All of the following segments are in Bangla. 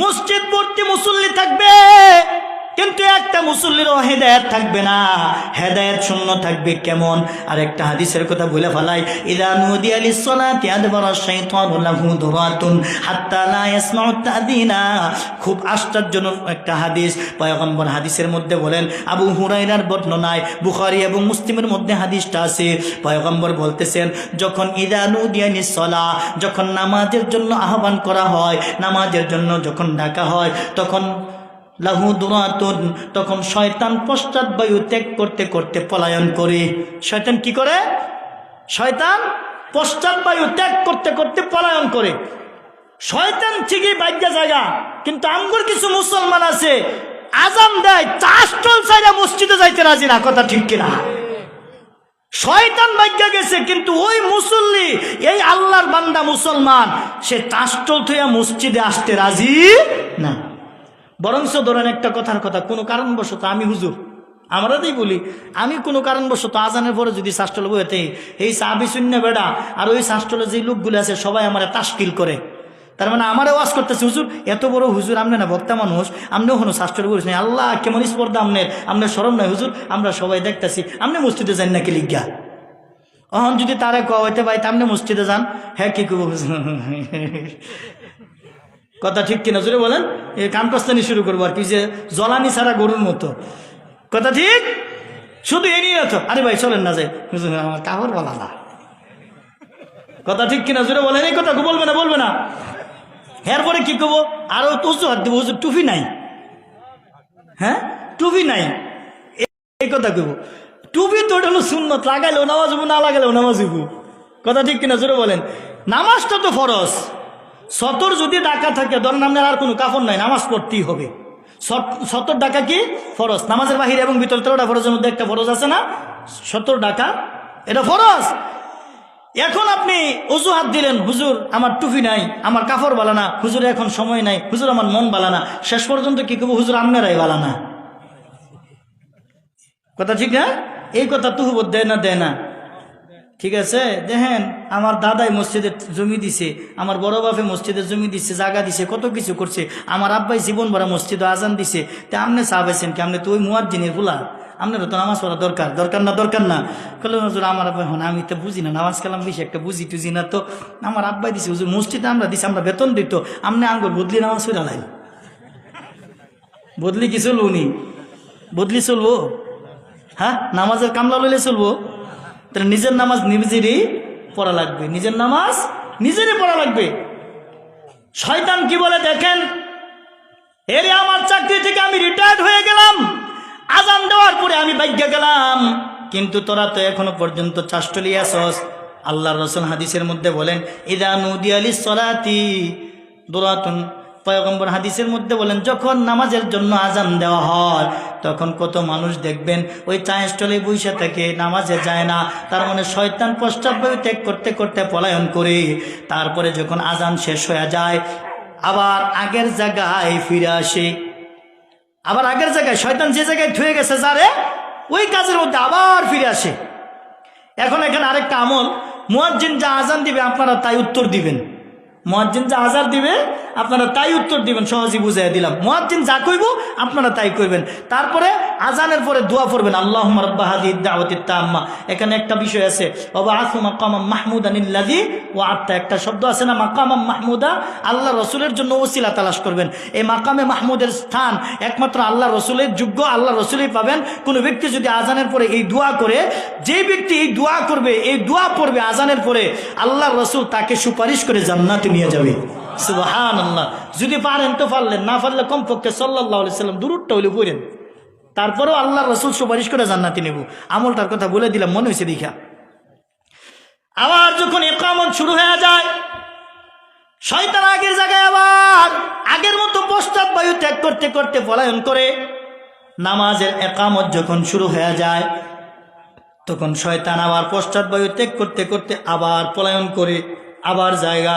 মসজিদ ভর্তি মুসল্লি থাকবে। কিন্তু একটা মুসল্লিরও হেদায়ত থাকবে না। হেদায়ত শূন্য থাকবে কেমন? আর একটা হাদিসের কথা বলে ফেলাই, ইদা নুদি আলি সলাতি আদবার শাইতানু লাহু দুরাতুন হাত্তা খুব আশ্চর্যজনক একটা হাদিস। পয়গম্বর হাদিসের মধ্যে বলেন, আবু হুরাইরার বর্ণনায় বুখারি এবং মুসলিমের মধ্যে হাদিসটা আছে। পয়গম্বর বলতেছেন, যখন ইদা নুদি সলা যখন নামাজের জন্য আহ্বান করা হয়, নামাজের জন্য যখন ডাকা হয়, তখন লাহু দুরাতুন। তখন শয়তান পশ্চাৎ বায়ু ত্যাগ করতে করতে পলায়ন করে। শয়তান কি করে? শয়তান পশ্চাৎ বায়ু ত্যাগ করতে করতে পলায়ন করে। শয়তান ঠিকই বাইজ্ঞা জায়গা, কিন্তু আমগুর কিছু মুসলমান আছে, আজান দেয় চাষটল চাইরা মসজিদে যাইতে রাজি না, কথা ঠিক কিনা? শয়তান ভাগ্যা গেছে, কিন্তু ওই মুসল্লি, এই আল্লাহর বান্দা মুসলমান, সে চাষটল থইয়া মসজিদে আসতে রাজি না। বরংস ধরেন একটা কথার কথা, কোনো কারণবশত আমি হুজুর আমরাতেই বলি, আমি কোনো কারণবশত আজানের পরে যদি শাস্ত্রল বইতে এই সাহাবি শূন্য বেড়া আর ওই শাস্ত্রলে যে লোকগুলো আছে, সবাই আমার তাস্কিল করে। তার মানে আমার ওয়াজ করতেছে, হুজুর, এত বড় হুজুর আমনে না বক্তা মানুষ আমনেও কোনো শাস্ত্র করিস নাই আল্লাহ, কেমন স্পর্ধা আমনের আমনে স্মরণ নয় হুজুর, আমরা সবাই দেখতেছি আমনে মসজিদে যান নাকি লিজ্ঞা অহন যদি তারা কইতে ভাই তামনে মসজিদে যান। হ্যাঁ কি করব কথা ঠিক কিনা? জোরে বলেন। এই কামকাস্তানি শুরু করব আর কি যে জলানি ছাড়া গরুর মতো। কথা ঠিক? শুধু এ নিয়ে তো। আরে ভাই, চলেন না যে আমার কাপড় বলা না। কথা ঠিক কিনা? জোরে বলেন। এই কথা বলবে না বলবে না। এরপরে কি করব? আরও তুসু হাত দেবো। টুপি নাই। হ্যাঁ? টুপি নাই। এই কথা কইব। টুপি তো ওটা হলো সুন্নত। লাগাইলেও নামাজ না লাগাইলেও নামাজ কথা ঠিক কিনা? জোরে বলেন। নামাজটা তো ফরজ। সতর যদি ডাকা থাকে, ধরেন আপনার আর কোনো কাফন নাই, নামাজ পড়তেই হবে। সত- সতর ডাকা কি? ফরজ। নামাজের বাহিরে এবং ভিতর তেরোটা ফরজের মধ্যে একটা ফরজ আছে না? সতর ডাকা, এটা ফরজ। এখন আপনি অজুহাত দিলেন, হুজুর, আমার টুপি নাই, আমার কাপড় বালা না, হুজুর এখন সময় নাই, হুজুর আমার মন বালা না, শেষ পর্যন্ত কি করব হুজুর আপনারাই বালা না? কথা ঠিক না? এই কথা তুহবত দেয় না দেয় না। ঠিক আছে? দেখেন, আমার দাদাই মসজিদের জমি দিছে, আমার বড় বাপে মসজিদের জমি দিছে, জায়গা দিছে, কত কিছু করছে। আমার আব্বাই জীবন ভরা মসজিদে আজান দিছে। তা আপনি চাবেছেন কি? আপনি তো ওই মুয়াজ্জিনের ফুলা আপনার তো নামাজ পড়া দরকার। দরকার না দরকার না। কলে হুজুর, আমার আব্বাই হন, আমি তো বুঝি না, নামাজ কালাম বেশি একটা বুঝি টুঝি না তো। আমার আব্বাই দিছে, হুজুর, মসজিদে আমরা দিছি, আমরা বেতন দিত। আপনি আঙ্গুর বদলি নামাজ পড়া লাই বদলি কি চলবো নি? বদলি চলবো? হ্যাঁ? নামাজের কামলা লইলে চলবো? তাহলে নিজের নামাজ নিজেরই পড়া লাগবে। নিজের নামাজ নিজেরই পড়া লাগবে। শয়তান কি বলে দেখেন? এরে, আমার চাকরি থেকে আমি রিটায়ার্ড হয়ে গেলাম। আজান দেওয়ার পরে আমি বাইজ্ঞা গেলাম। কিন্তু তোরা তো এখনও পর্যন্ত চাষ্টলি আসস। আল্লাহ রসুল হাদিসের মধ্যে বলেন, ইদা নুদি আলী সলাতি দোরাতুন পয়গম্বর হাদিসের মধ্যে বলেন, যখন নামাজের জন্য আজান দেওয়া হয়, তখন কত মানুষ দেখবেন, ওই চায়ের স্টলে বৈশা থেকে নামাজে যায় না। তার মানে শয়তান পশ্চাৎবায়ু ত্যাগ করতে করতে পলায়ন করে। তারপরে যখন আজান শেষ হয়ে যায়, আবার আগের জায়গায় ফিরে আসে। আবার আগের জায়গায়, শয়তান যে জায়গায় ধুয়ে গেছে যারে, ওই কাজের মধ্যে আবার ফিরে আসে। এখন এখানে আরেকটা আমল, মুয়াজ্জিন যা আজান দিবে, আপনারা তাই উত্তর দিবেন। মুয়াজ্জিন যা আজার দিবে, আপনারা তাই উত্তর দিবেন সহজে বুঝাই দিলাম। মহাজিন যা কইব, আপনারা তাই করবেন তারপরে আজানের পরে দোয়া পড়বেন আল্লাহ এখানে একটা বিষয় আছে বাবা আসু ও একটা শব্দ আছে না মাকাম মাহমুদা আল্লাহ রসুলের জন্য ওসিলা তালাশ করবেন। এই মাকামে মাহমুদের স্থান একমাত্র আল্লাহ রসুলের যোগ্য আল্লাহ রসুলেই পাবেন। কোনো ব্যক্তি যদি আজানের পরে এই দোয়া করে, যে ব্যক্তি এই দোয়া করবে, এই দোয়া পড়বে আজানের পরে আল্লাহ রসুল তাকে সুপারিশ করে জান্নাতে নিয়ে যাবে। সুবাহান আল্লাহ যদি পারেন তো পারলেন, না পারলে কমপক্ষে সাল্লাহ সাল্লাম দূরটা হইলে পড়েন। তারপরেও আল্লাহ রসুল সুপারিশ করে জান্নাতি নেব। আমলটার কথা বলে দিলাম, মনে হয়েছে দেখা আবার যখন একামত শুরু হয়ে যায়, শয়তান আগের জায়গায় আবার আগের মতো পশ্চাৎ বায়ু ত্যাগ করতে করতে পলায়ন করে, নামাজের একামত যখন শুরু হয়ে যায়, তখন শয়তান আবার পশ্চাৎ বায়ু ত্যাগ করতে করতে আবার পলায়ন করে, আবার জায়গা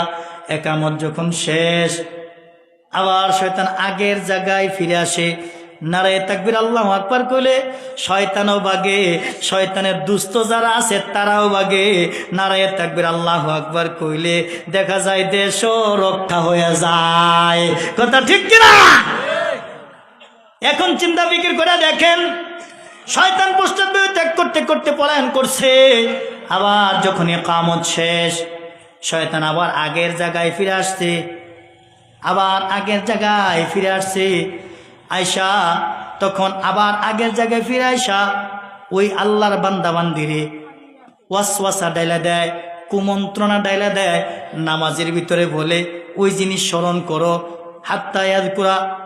একামত যখন শেষ, আবার শয়তান আগের জায়গায় ফিরে আসে নারায় তাকবির আল্লাহ আকবার কইলে, শয়তানও বাগে, শয়তানের দুস্থ যারা আছে তারাও বাগে। নারায় তাকবির আল্লাহ আকবার কইলে, দেখা যায় দেশ রক্ষা হয়ে যায়। কথা ঠিক কিনা? এখন চিন্তা বিক্রি করে দেখেন, শয়তান পোস্টার ত্যাগ করতে করতে পলায়ন করছে, আবার যখন কামত শেষ, শয়তান আবার আগের জায়গায় ফিরে আসছে, আবার আগের জায়গায় ফিরে আসছে। আয়সা তখন আবার আগের জায়গায় ফিরে আয়সা ওই আল্লাহর বান্দা বান্দিরে ওয়াসওয়াসা ডাইলা দেয়, কুমন্ত্রণা ডাইলা দেয়, নামাজের ভিতরে বলে, ওই জিনিস স্মরণ করো, হাত্তা ইয়াদ কুরা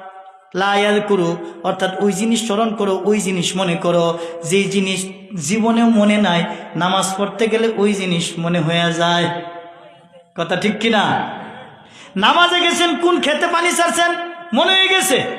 লায়াল করু অর্থাৎ ওই জিনিস স্মরণ করো, ওই জিনিস মনে করো। যেই জিনিস জীবনেও মনে নাই, নামাজ পড়তে গেলে ওই জিনিস মনে হয়ে যায়। কথা ঠিক কিনা? নামাজে গেছেন, কোন খেতে পানি ছাড়ছেন? মনে হয়ে গেছে।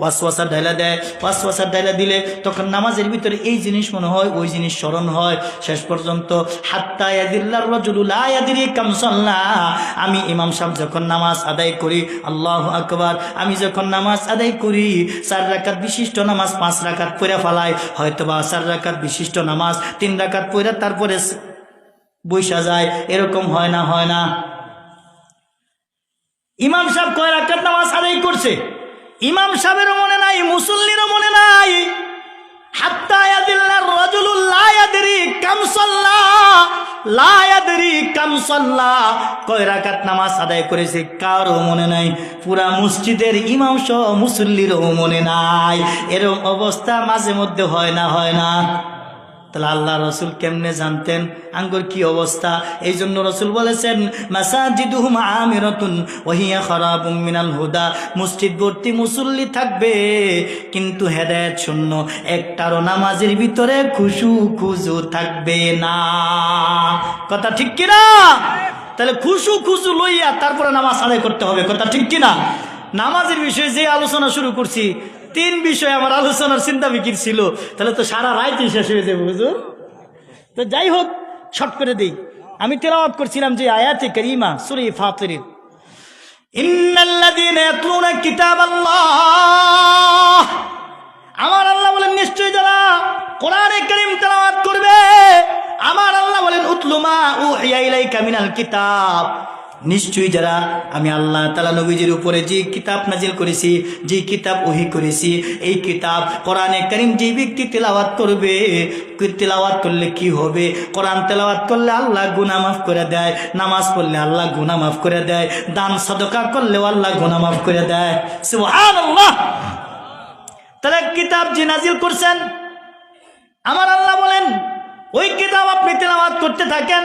ওয়াসওয়াসা ডাইলা দেয়, ওয়াসওয়াসা ডাইলা দিলে তখন নামাজের ভিতরে এই জিনিস মনে হয়, ওই জিনিস স্মরণ হয়। শেষ পর্যন্ত আমি ইমাম সাহেব যখন নামাজ আদায় করি, আল্লাহ আকবার, আমি যখন নামাজ আদায় করি, চার রাকাত বিশিষ্ট নামাজ পাঁচ রাকাত পড়ে ফেলায়। হয়তোবা চার রাকাত বিশিষ্ট নামাজ তিন রাকাত পড়ে তারপরে বৈশা যায়। এরকম হয় না হয় না। ইমাম সাহেব কয় রাকাত নামাজ আদায় করছে? ইমাম সাহেবেরও মনে নাই, মুসল্লিরও মনে নাই। আদায় করেছে মনে নাই, পুরা মসজিদের ইমাম মুসল্লিরও মনে নাই। এরম অবস্থা মাঝে মধ্যে হয় না হয় না। তাহলে আল্লাহ রসুল কেমনে জানতেন? আঙ্গুর কি অবস্থা? এই জন্য রসুল বলেছেন, মাসাজিদুহুম আমিরাতুন ওহিয়া খারাবুম মিনাল হুদা। মসজিদ ভর্তি মুসল্লি থাকবে, কিন্তু হেদায়েত শূন্য। একটারও নামাজের ভিতরে খুশু খুজু থাকবে না। কথা ঠিক কিনা? তাহলে খুশু খুশু লইয়া তারপরে নামাজ আদায় করতে হবে, কথা ঠিক কিনা? নামাজের বিষয়ে যে আলোচনা শুরু করছি তিন বিষয়ে আমার আলোচনার চিন্তা বিকির ছিল, তাহলে তো সারা রায়তে শেষ হয়ে যাবে বুঝুন তো যাই হোক, শর্ট করে দিই। আমি তেলাওয়াত করছিলাম যে আয়াতে করিমা, সুরে কিতাবাল্লাহ। আমার আল্লাহ বলেন, নিশ্চয়ই যারা কোরআনে করিম তেলাওয়াত করবে, আমার আল্লাহ বলেন উতলুমা উহিয়া ইলাইকা মিনাল কিতাব। নিশ্চয়ই যারা আমি আল্লাহ তালা নবীজির উপরে যে কিতাব নাজিল করেছি, যে কিতাব ওহি করেছি, এই কিতাব কোরআনে করিম যে ব্যক্তি তেলাওয়াত করবে তেলাওয়াত করলে কি হবে? কোরআন তেলাওয়াত করলে আল্লাহ গুনা মাফ করে দেয়, নামাজ পড়লে আল্লাহ গুনা মাফ করে দেয়, দান সদকা করলেও আল্লাহ গুনা মাফ করে দেয়। তাহলে কিতাব যে নাজিল করছেন, আমার আল্লাহ বলেন, ওই কিতাব আপনি তেলাওয়াত করতে থাকেন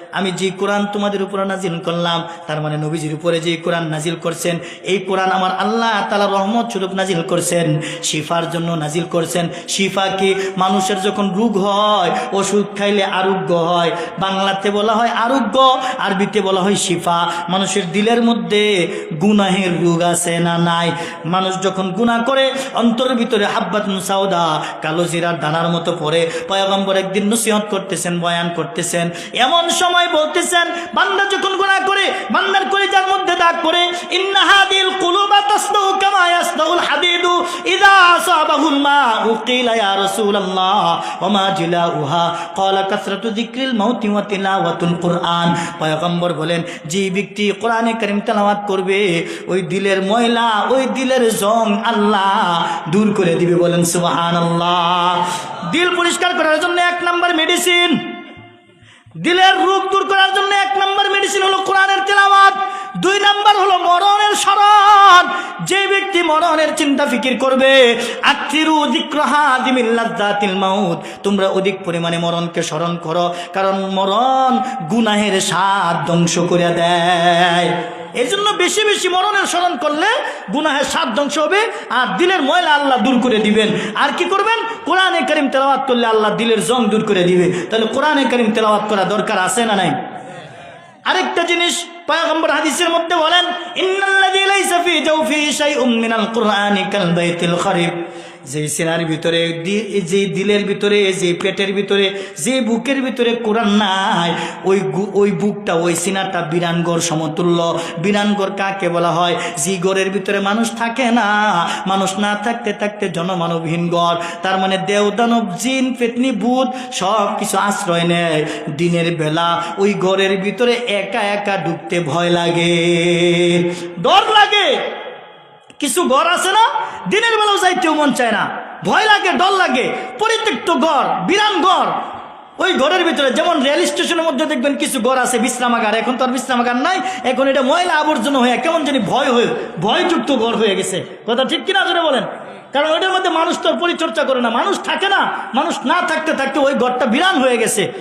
আমি যে কোরআন তোমাদের উপরে নাজিল করলাম, তার মানে নবীজির উপরে যে কোরআন নাজিল করছেন, এই কোরআন আমার আল্লাহ তালা রহমত স্বরূপ নাজিল করছেন। শিফার জন্য নাজিল করছেন। শিফা কি? মানুষের যখন রোগ হয়, ওষুধ খাইলে আরোগ্য হয়। বাংলাতে বলা হয় আরোগ্য, আরবিতে বলা হয় শিফা। মানুষের দিলের মধ্যে গুনাহের রোগ আছে না নাই? মানুষ যখন গুনাহ করে, অন্তরের ভিতরে হাব্বাত সাউদা কালো জিরার দানার মতো পড়ে। পয়গম্বর একদিন নসিহত করতেছেন, বয়ান করতেছেন। এমন সময় বলতেছেন, বান্দা যখন গুনাহ করে, বান্দার কলিজার মধ্যে দাগ করে ইন্না হাদিল কুলুবা তাসদাউ কামা ইয়াসদাউল হাদিদু ইযা আসাবাহুল মাউ কিলা ইয়া রাসূলুল্লাহ ওয়া মা জিলাউহা। ক্বালা কাসরাতু যিকরিল মাউতি ওয়া তিলাওয়াতুল কুরআন। পয়গম্বর বলেন যে ব্যক্তি কোরআনে কারীম তেলাওয়াত করবে, ওই দিলের ময়লা, ওই দিলের জং আল্লাহ দূর করে দিবে বলেন সুবহানাল্লাহ। দিল পরিষ্কার করার জন্য এক নাম্বার মেডিসিন। দিলের রোগ দূর করার জন্য এক নম্বর মেডিসিন হলো কোরআনের তেলাওয়াত, দুই নম্বর হলো মরণের স্মরণ। যে ব্যক্তি মরণের চিন্তা ফিকির করবে মাউত। তোমরা অধিক পরিমাণে মরণকে স্মরণ করো, কারণ মরণ গুনাহের স্বাদ ধ্বংস করে দেয়। এই জন্য বেশি বেশি মরণের স্মরণ করলে গুনাহের স্বাদ ধ্বংস হবে আর দিলের ময়লা আল্লাহ দূর করে দিবেন। আর কি করবেন? কোরআনে করিম তেলাওয়াত করলে আল্লাহ দিলের জং দূর করে দিবে। তাহলে কোরআনে করিম তেলাওয়াত করা দরকার আছে না নাই? আরেকটা জিনিস পয়গম্বর হাদিসের মধ্যে বলেন, ইন্নাল্লাযী লাইসা ফি জাওফি শাইউম মিনাল কুরআনি বাইতিল খারিব। যে সিনার ভিতরে, দি- যে দিলের ভিতরে যে পেটের ভিতরে যে বুকের ভিতরে কোরআন নাই, ওই ওই বুকটা, ওই সিনারটা বিরানগর সমতুল্য। বিরানগর কাকে বলা হয়? যে গড়ের ভিতরে মানুষ থাকে না, মানুষ না থাকতে থাকতে জনমানবহীন গড় তার মানে দেওদানব জিন, পেতনি, ভূত, সব কিছু আশ্রয় নেয়। দিনের বেলা ওই ঘরের ভিতরে একা একা ঢুকতে ভয় লাগে। ডর লাগে। কিছু ঘর আছে না? দিনের বেলাও যাইতেও মন চায় না। ভয় লাগে, ডর লাগে। পরিত্যক্ত ঘর, বিরান ঘর। ওই ঘরের ভিতরে যেমন রেল স্টেশনের মধ্যে দেখবেন কিছু ঘর আছে, বিশ্রামাগার। এখন তো আর বিশ্রামাগার নাই। এখন এটা ময়লা আবর্জনা হয়ে, কেমন জানি ভয় হয়ে, ভয়যুক্ত ঘর হয়ে গেছে। কথা ঠিক কিনা জোরে বলেন? কারণ ওইটার মধ্যে মানুষ তো পরিচর্যা করে না। মানুষ থাকে না। মানুষ না থাকতে থাকতে ওই ঘরটা বিরান হয়ে গেছে।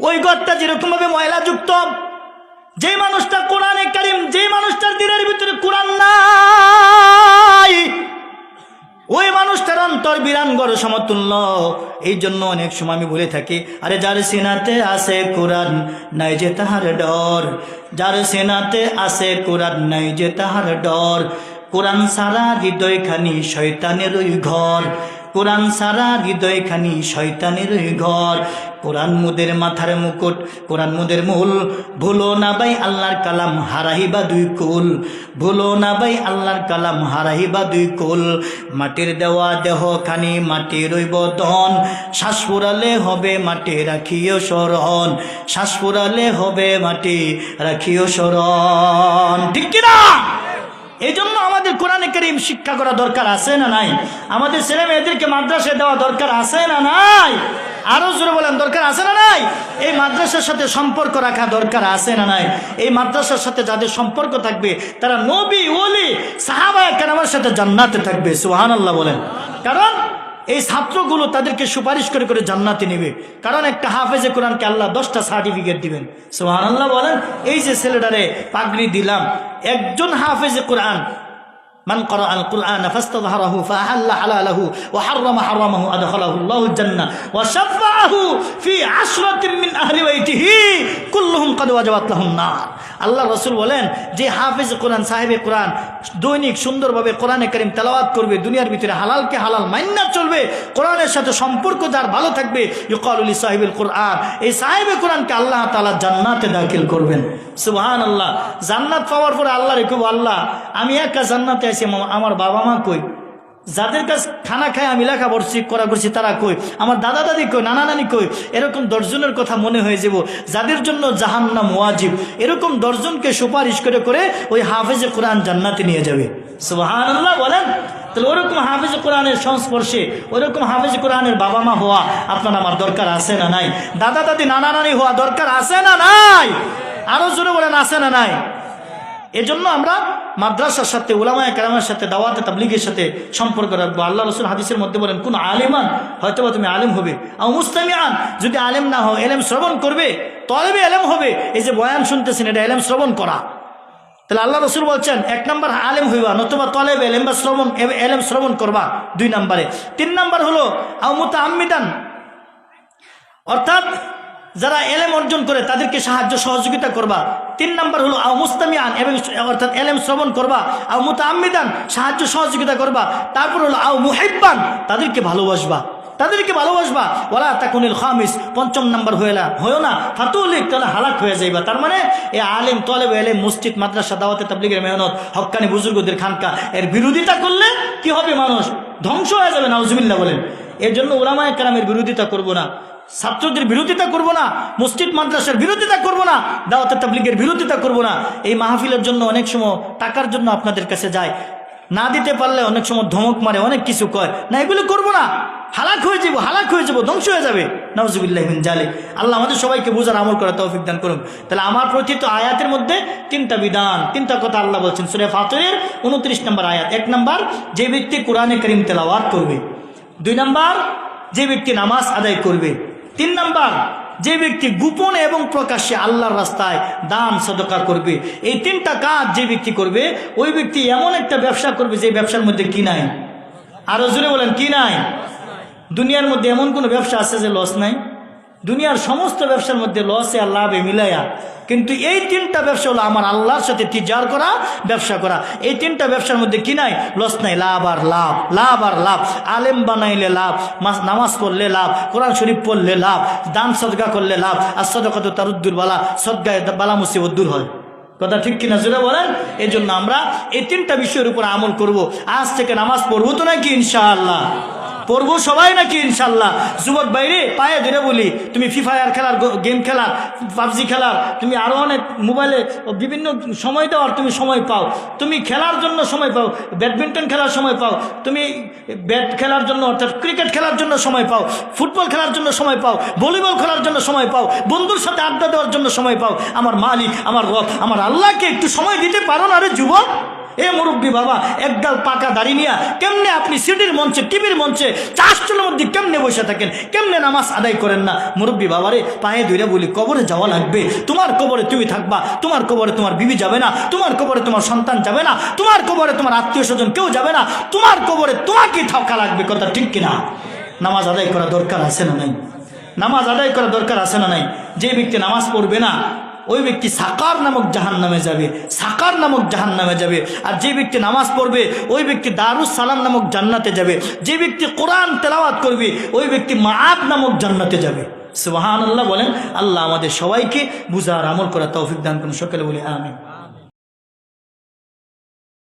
ওই ঘরটা যেরকম ভাবে ময়লাযুক্ত যে মানুষটা কোরআনে কারিম, যে মানুষটার দিনের ভিতরে কোরআন নাই, ওই মানুষটার অন্তর বিরান গড় সমতুল্য। এই জন্য অনেক সময় আমি বলে থাকি, আরে যার সিনাতে আছে কোরআন, নাই যে তাহার ডর। যার সিনাতে আছে কোরআন, নাই যে তাহার ডর। কোরআন সারা হৃদয় খানি শয়তানের ওই ঘর। কোরআন সারা হৃদয় খানি শয়তানের ঘর। কোরআন মুদের মাথার মুকুট, কোরআন মুদের মূল। ভুলো না বাই আল্লাহর কালাম, হারাহিবা দুই কুল। ভুলো না বাই আল্লাহর কালাম, হারাহিবা দুই কুল। মাটির দেওয়া দেহ খানি মাটি রইব ধন। শ্বাস ফুরালে হবে মাটি, রাখিও শরণ শ্বাস ফুরালে হবে মাটি, রাখিও শরণ ঠিক কিনা? এই জন্য আমাদের কোরআনে করিম শিক্ষা করা দরকার আছে না নাই? আমাদের ছেলে মেয়েদেরকে মাদ্রাসায় দেওয়া দরকার আছে না নাই? আরও জোরে বলেন, দরকার আছে না নাই? এই মাদ্রাসার সাথে সম্পর্ক রাখা দরকার আছে না নাই? এই মাদ্রাসার সাথে যাদের সম্পর্ক থাকবে, তারা নবী, ওলি, সাহাবায় আমার সাথে জান্নাতে থাকবে সুহান আল্লাহ বলেন। কারণ এই ছাত্রগুলো তাদেরকে সুপারিশ করে করে জান্নাতে নেবে। কারণ একটা হাফেজে কোরআনকে আল্লাহ দশটা সার্টিফিকেট দিবেন। সোহান আল্লাহ বলেন, এই যে ছেলেটারে পাগড়ি দিলাম, একজন হাফেজে কোরআন, মান করা আল কুরআন, ফাস্তাযহারাহু, ফাহাল্লা হালালাহু, ওয়া হাররামা হারামাহু, আদখালাহু আল্লাহুল জান্নাহ, ওয়া শাফাআহু ফি আশরাতিন মিন আহলি বাইতিহি, কুল্লুহুম ক্বাদ আল্লাহ রসুল বলেন, যে হাফিজ কোরআন, সাহেবে কোরআন, দৈনিক সুন্দরভাবে কোরআনে করিম তেলাওয়াত করবে, দুনিয়ার ভিতরে হালালকে হালাল মান্না চলবে, কোরআনের সাথে সম্পর্ক যার ভালো থাকবে ইকালুলি সাহেবের কোরআন, এই সাহেবে কোরআনকে আল্লাহ তালা জান্নাতে দাখিল করবেন। সুবহান আল্লাহ জান্নাত পাওয়ার পরে আল্লাহ রেখব আল্লাহ, আমি একা জান্নাতে আছি আমার বাবা মা কই? যাদের কাছে খানা খায়, আমি লেখা পড়ছি করা করছি, তারা কই? আমার দাদা দাদি কই নানা নানি কই? এরকম দশজনের কথা মনে হয়ে যাব। যাদের জন্য জাহান্নাম ওয়াজিব, এরকম দশজনকে সুপারিশ করে করে ওই হাফেজে কোরআন জান্নাতে নিয়ে যাবে। সুবাহান আল্লাহ বলেন? তাহলে ওরকম হাফেজ কোরআনের সংস্পর্শে, ওরকম হাফেজ কোরআনের বাবা মা হওয়া আপনার আমার দরকার আছে না নাই? দাদা দাদি নানা নানি হওয়া দরকার আছে না নাই? আরও জোরে বলেন, আছে না নাই? এজন্য আমরা মাদ্রাসার সাথে, উলামায় কালামের সাথে, দাওয়াতে তাবলিগের সাথে সম্পর্ক রাখব। আল্লাহ রসুল হাদিসের মধ্যে বলেন, কোন আলিমান হয়তো বা তুমি আলিম হবে। আর মুস্তামিয়ান যদি আলেম না হও, এলেম শ্রবণ করবে, তলেবে এলেম হবে। এই যে বয়ান শুনতেছেন, এটা এলেম শ্রবণ করা। তাহলে আল্লাহ রসুল বলছেন, এক নম্বর আলেম হইবা, নতুবা তলেব এলেম বা শ্রবণ এলেম শ্রবণ করবা। দুই নম্বরে। তিন নম্বর হলো আউমুতা আম্মিদান অর্থাৎ যারা এলেম অর্জন করে তাদেরকে সাহায্য সহযোগিতা করবা। তিন নম্বর হলো আও মুস্তামিয়ান এবং অর্থাৎ এলেম শ্রবণ করবা। আও মুতাআম্মিদান সাহায্য সহযোগিতা করবা। তারপর হলো আও মুহিব্বান তাদেরকে ভালোবাসবা। তাদেরকে ভালোবাসবা। ওলা তাকুনিল খামিস পঞ্চম নাম্বার হয়ে না হয়েও না। ফাতুলিক তাহলে হালাক হয়ে যাইবা। তার মানে এ আলেম, তলেব, এলেম, মসজিদ, মাদ্রাসা, দাওয়াতে তাবলিগের মেহনত, হক্কানি বুজুর্গদের খানকা, এর বিরোধিতা করলে কি হবে মানুষ? ধ্বংস হয়ে যাবে, নাউজুবিল্লাহ বলেন। এর জন্য ওলামায় কারামের বিরোধিতা করব না। ছাত্রদের বিরোধিতা করব না, মসজিদ মাদ্রাসার বিরোধিতা করব না, দাওয়াতে তাবলিগের বিরোধিতা করব না, এই মাহফিলের জন্য অনেক সময় টাকার জন্য আপনাদের কাছে যায়। না দিতে পারলে অনেক সময় ধমক মারে, অনেক কিছু কয়। না, এগুলো করব না। হালাক হয়ে যাব, হালাক হয়ে যাব, ধ্বংস হয়ে যাবে। নওয়াজুবিল্লাহমিন জালে আল্লাহ আমাদের সবাইকে বোঝার আমল করা তৌফিক দান করুন। তাহলে আমার প্রতি তো আয়াতের মধ্যে তিনটা বিধান, তিনটা কথা আল্লাহ বলছেন, সুরে ফাতরের উনত্রিশ নম্বর আয়াত। এক নম্বর, যে ব্যক্তি কোরআনে করিম তেলাওয়াত করবে। দুই নম্বর, যে ব্যক্তি নামাজ আদায় করবে। তিন নাম্বার, যে ব্যক্তি গোপন এবং প্রকাশ্যে আল্লাহর রাস্তায় দান, সদকা করবে, এই তিনটা কাজ যে ব্যক্তি করবে, ওই ব্যক্তি এমন একটা ব্যবসা করবে যে ব্যবসার মধ্যে কি নাই? আরও জোরে বলেন, কি নাই? দুনিয়ার মধ্যে এমন কোনো ব্যবসা আছে যে লস নাই? দুনিয়ার সমস্ত ব্যবসার মধ্যে লসে আর লাভে মিলাইয়া। কিন্তু এই তিনটা ব্যবসা হলো আমার আল্লাহর সাথে তিজার করা, ব্যবসা করা। এই তিনটা ব্যবসার মধ্যে কি নাই? লস নাই, লাভ আর লাভ লাভ আর লাভ। আলেম বানাইলে লাভ নামাজ পড়লে লাভ, কোরআন শরীফ পড়লে লাভ, দান সদগা করলে লাভ, আর সদকাত তার উদ্দুর বালা সদগায় বালা মুসিবত দূর হয়। কথা ঠিক কিনা জুড়ে বলেন? এই জন্য আমরা এই তিনটা বিষয়ের উপর আমল করব। আজ থেকে নামাজ পড়ব তো নাকি ইনশাআল্লাহ? পড়ব সবাই নাকি, ইনশাল্লাহ? যুবক বাইরে পায়ে ধরে বলি, তুমি ফ্রি ফায়ার খেলার গেম খেলার পাবজি খেলার তুমি আরও অনেক মোবাইলে বিভিন্ন সময় দেওয়ার তুমি সময় পাও। তুমি খেলার জন্য সময় পাও, ব্যাডমিন্টন খেলার সময় পাও, তুমি ব্যাট খেলার জন্য অর্থাৎ ক্রিকেট খেলার জন্য সময় পাও, ফুটবল খেলার জন্য সময় পাও, ভলিবল খেলার জন্য সময় পাও, বন্ধুর সাথে আড্ডা দেওয়ার জন্য সময় পাও। আমার মালিক, আমার রব, আমার আল্লাহকে একটু সময় দিতে পারো না রে যুবক? এ মুরব্বী বাবা, একগাল পাকা দাঁড়িয়ে নিয়া কেমনে আপনি সিডির মঞ্চে, টিভির মঞ্চে চাষচলের মধ্যে কেমনে বসে থাকেন? কেমনে নামাজ আদায় করেন না? মুরব্বী বাবারে, পায়ে ধরে বলি, কবরে যাওয়া লাগবে। তোমার কবরে তুমি থাকবা, তোমার কবরে তোমার বিবি যাবে না, তোমার কবরে তোমার সন্তান যাবে না, তোমার কবরে তোমার আত্মীয় স্বজন কেউ যাবে না, তোমার কবরে তোমাকে থাকা লাগবে, কথা ঠিক কিনা? নামাজ আদায় করা দরকার আছে না নাই? নামাজ আদায় করা দরকার আছে না নাই? যে ব্যক্তি নামাজ পড়বে না ওই ব্যক্তি সাকার নামক জাহান নামে যাবে, সাকার নামক জাহান নামে যাবে। আর যে ব্যক্তি নামাজ পড়বে, ওই ব্যক্তি দারুস সালাম নামক জান্নাতে যাবে। যে ব্যক্তি কোরআন তেলাওয়াত করবে, ওই ব্যক্তি মাআব নামক জান্নাতে যাবে। সুবাহান আল্লাহ বলেন, আল্লাহ আমাদের সবাইকে বুঝার, আমল করা তৌফিক দান করুন। সকালে বলি আমি